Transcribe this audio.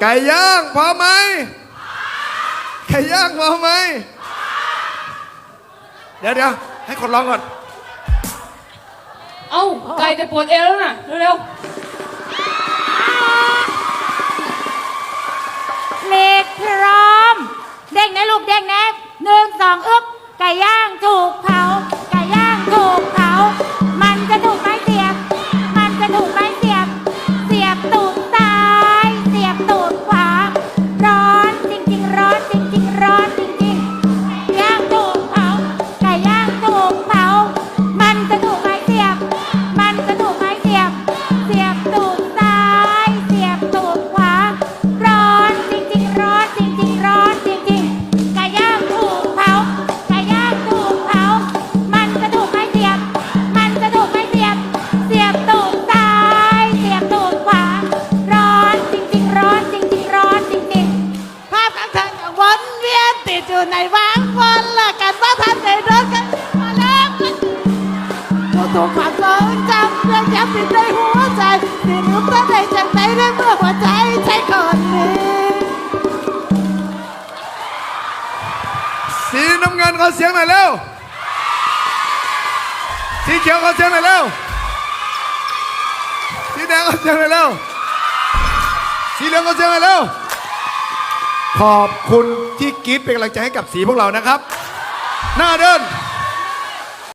ไก่ย่างพร้อมไหมไก่ย่างพร้อมไหมเดี๋ยวเดี๋ยวให้คนร้องก่อน เอ้าไก่จะปวดเอวแล้วน่ะ เร็ว อยู่ในวางวนละกันว่าทันในรถกันมาแล้วผู้ถูกความทรงจำเรื่องย้ำติดในหัวใจที่ลืมตั้งแต่จากไหนได้เมื่อหัวใจใช่คนนี้ สีน้ำเงินขอเสียงหน่อยเร็ว สีเขียวขอเสียงหน่อยเร็ว สีแดงขอเสียงหน่อยเร็ว สีเหลืองขอเสียงหน่อยเร็ว ขอบคุณที่กรีดเป็นกำลังใจให้กับสีพวกเรานะครับ หน้าเดิน